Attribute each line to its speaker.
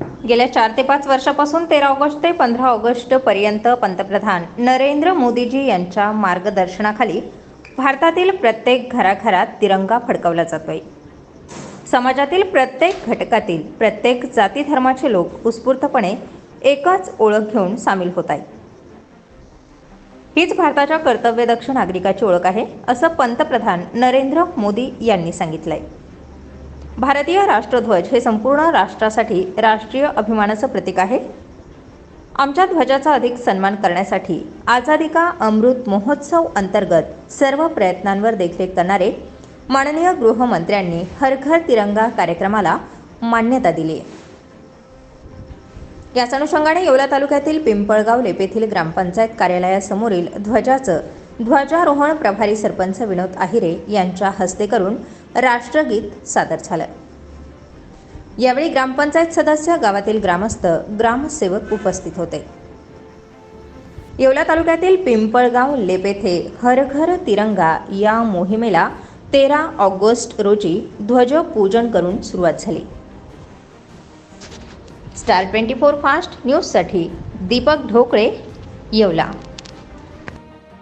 Speaker 1: गेल्या चार ते पाच वर्षापासून तेरा ऑगस्ट ते पंधरा ऑगस्ट पर्यंत पंतप्रधान नरेंद्र मोदीजी यांच्या मार्गदर्शनाखाली भारतातील प्रत्येक घराघरात तिरंगा फडकवला जातोय. समाजातील प्रत्येक घटकातील प्रत्येक जाती धर्माचे लोक उत्स्फूर्तपणे एकच ओळख घेऊन सामील होत आहेत. हीच भारताच्या कर्तव्यदक्ष नागरिकाची ओळख आहे असं पंतप्रधान नरेंद्र मोदी यांनी सांगितलंय. भारतीय राष्ट्रध्वज हे संपूर्ण राष्ट्रासाठी राष्ट्रीय अभिमानाचं प्रतीक आहे. आमच्या ध्वजाचा अधिक सन्मान करण्यासाठी आझादी का अमृत महोत्सव अंतर्गत सर्व प्रयत्नांवर देखरेख करणारे माननीय गृहमंत्र्यांनी हर घर तिरंगा कार्यक्रमाला मान्यता दिली याच अनुषंगाने येवला तालुक्यातील पिंपळगाव लेपेथील ग्रामपंचायत कार्यालयासमोरील ध्वजाचं ध्वजारोहण प्रभारी सरपंच विनोद आहिरे यांच्या हस्ते करून राष्ट्रगीत सादर झालं. यावेळी ग्रामपंचायत सदस्य गावातील ग्रामस्थ ग्रामसेवक उपस्थित होते. येवला तालुक्यातील पिंपळगाव लेपेथे हर घर तिरंगा या मोहिमेला तेरा ऑगस्ट रोजी ध्वजपूजन करून सुरुवात झाली. स्टार ट्वेंटी फोर फास्ट न्यूजसाठी दीपक ढोकळे येवला.